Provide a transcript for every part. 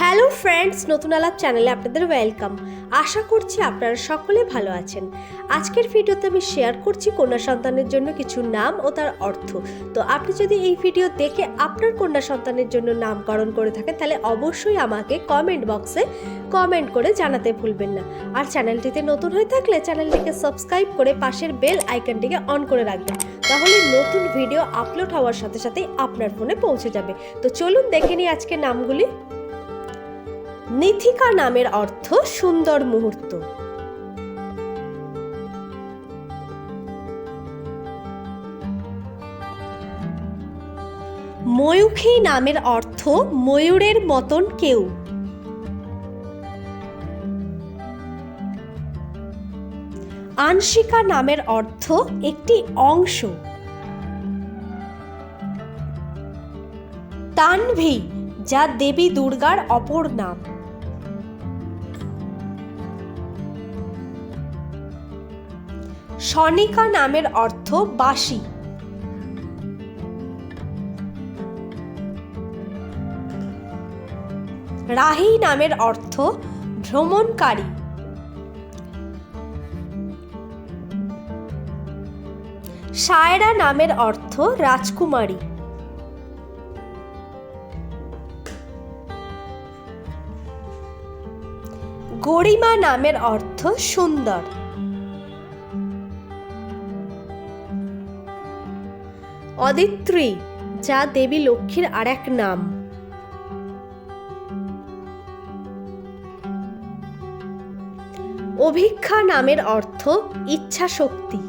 Hello friends, নতুন আলাপ চ্যানেলে আপনাদের ওয়েলকাম। আশা করছি আপনারা সকলে ভালো আছেন। আজকের ভিডিওতে আমি শেয়ার করছি কন্যা সন্তানের জন্য কিছু নাম ও তার অর্থ। তো আপনি যদি এই ভিডিও দেখে আপনার কন্যা সন্তানের জন্য নামকরণ করে থাকেন, তাহলে অবশ্যই আমাকে কমেন্ট বক্সে কমেন্ট করে জানাতে ভুলবেন না। আর চ্যানেলটিতে নতুন হয়ে থাকলে চ্যানেলটিকে সাবস্ক্রাইব করে পাশের বেল আইকনটিকে অন করে রাখবেন। তাহলে নতুন ভিডিও আপলোড হওয়ার সাথে সাথেই আপনার ফোনে পৌঁছে যাবে। তো চলুন দেখে নিই আজকে নামগুলি। নিথিকা নামের অর্থ সুন্দর মুহূর্ত। ময়ূখী নামের অর্থ ময়ূরের মতন কেউ। আংশিকা নামের অর্থ একটি অংশ। তানভি, যা দেবী দুর্গার অপর নাম। সনিকা নামের অর্থ বাসি রাহি নামের অর্থ ভ্রমণকারী। সায়রা নামের অর্থ রাজকুমারী। গরিমা নামের অর্থ সুন্দর। অদিত্রী, যা দেবী লক্ষ্মীর আর এক নাম। অভিক্ষা নামের অর্থ ইচ্ছা শক্তি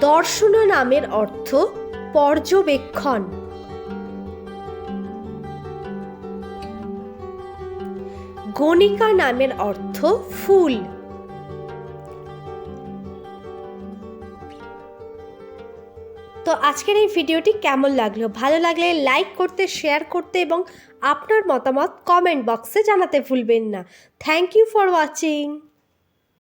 দর্শন নামের অর্থ পর্যবেক্ষণ। গণিকা নামের অর্থ ফুল। তো আজকের এই ভিডিওটি কেমন লাগল? ভালো লাগলে লাইক করতে শেয়ার করতে এবং আপনার মতামত কমেন্ট বক্সে জানাতে ভুলবেন না। Thank you for watching